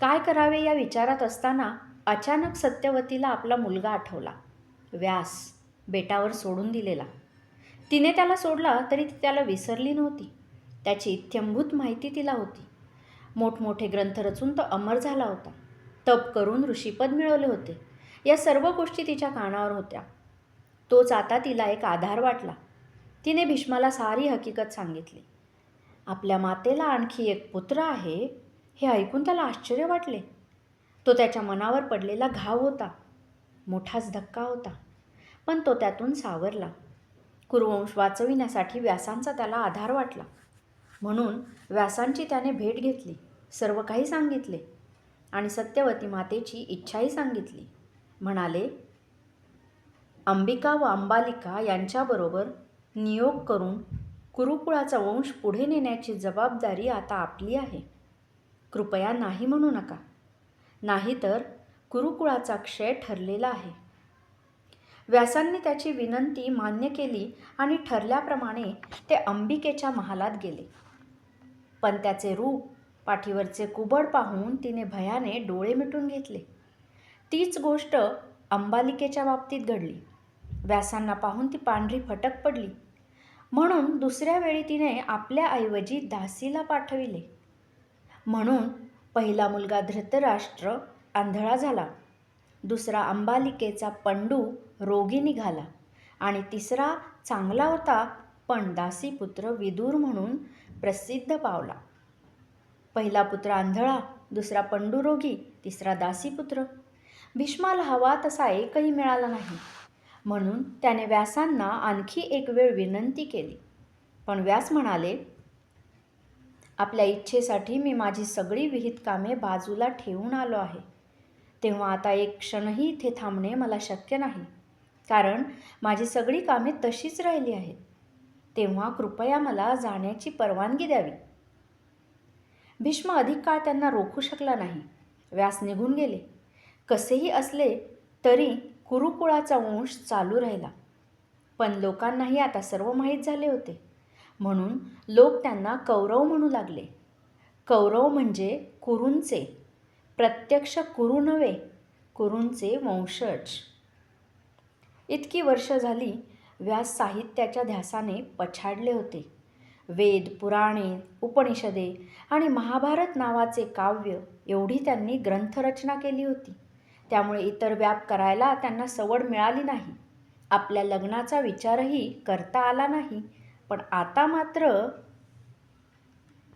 काय करावे या विचारात असताना अचानक सत्यवतीला आपला मुलगा आठवला. व्यास बेटावर सोडून दिलेला. तिने त्याला सोडला तरी ती त्याला विसरली नव्हती. त्याची इत्यंभूत माहिती तिला होती. मोठमोठे ग्रंथ रचून तो अमर झाला होता. तप करून ऋषीपद मिळवले होते. या सर्व गोष्टी तिच्या कानावर होत्या. तोच आता तिला एक आधार वाटला. तिने भीष्माला सारी हकीकत सांगितली. आपल्या मातेला आणखी एक पुत्र आहे हे ऐकून त्याला आश्चर्य वाटले. तो त्याच्या मनावर पडलेला घाव होता. मोठाच धक्का होता. पण तो त्यातून सावरला. कुरुवंश वाचविण्यासाठी व्यासांचा त्याला आधार वाटला. म्हणून व्यासांची त्याने भेट घेतली. सर्व काही सांगितले. आणि सत्यवती मातेची इच्छाही सांगितली. म्हणाले अंबिका व अंबालिका यांच्याबरोबर नियोग करून कुरुकुळाचा वंश पुढे नेण्याची जबाबदारी आता आपली आहे. कृपया नाही म्हणू नका. नाहीतर गुरुकुळाचा क्षय ठरलेला आहे. व्यासांनी त्याची विनंती मान्य केली आणि ठरल्याप्रमाणे ते अंबिकेच्या महालात गेले. पण त्याचे रूप पाठीवरचे कुबड पाहून तिने भयाने डोळे मिटून घेतले. तीच गोष्ट अंबालिकेच्या बाबतीत घडली. व्यासांना पाहून ती पांढरी फटक पडली. म्हणून दुसऱ्या वेळी तिने आपल्याऐवजी दासीला पाठविले. म्हणून पहिला मुलगा धृतराष्ट्र आंधळा झाला. दुसरा अंबालिकेचा पंडू रोगी निघाला. आणि तिसरा चांगला होता पण दासीपुत्र विदूर म्हणून प्रसिद्ध पावला. पहिला पुत्र आंधळा दुसरा पंडू रोगी तिसरा दासीपुत्र भीष्माला हवा तसा एकही मिळाला नाही. म्हणून त्याने व्यासांना आणखी एक वेळ विनंती केली. पण व्यास म्हणाले आपल्या इच्छेसाठी मी माझी सगळी विहित कामे बाजूला ठेवून आलो आहे. तेव्हा आता एक क्षणही इथे थांबणे मला शक्य नाही. कारण माझी सगळी कामे तशीच राहिली आहेत. तेव्हा कृपया मला जाण्याची परवानगी द्यावी. भीष्म अधिक काळ त्यांना रोखू शकला नाही. व्यास निघून गेले. कसेही असले तरी कुरुकुळाचा वंश चालू राहिला. पण लोकांनाही आता सर्व माहीत झाले होते. म्हणून लोक त्यांना कौरव म्हणू लागले. कौरव म्हणजे कुरूंचे. प्रत्यक्ष कुरु नव्हे कुरूंचे वंशज. इतकी वर्ष झाली व्यास साहित्याच्या ध्यासाने पछाडले होते. वेद पुराणे उपनिषदे आणि महाभारत नावाचे काव्य एवढी त्यांनी ग्रंथरचना केली होती. त्यामुळे इतर व्याप करायला त्यांना सवड मिळाली नाही. आपल्या लग्नाचा विचारही करता आला नाही. पण आता मात्र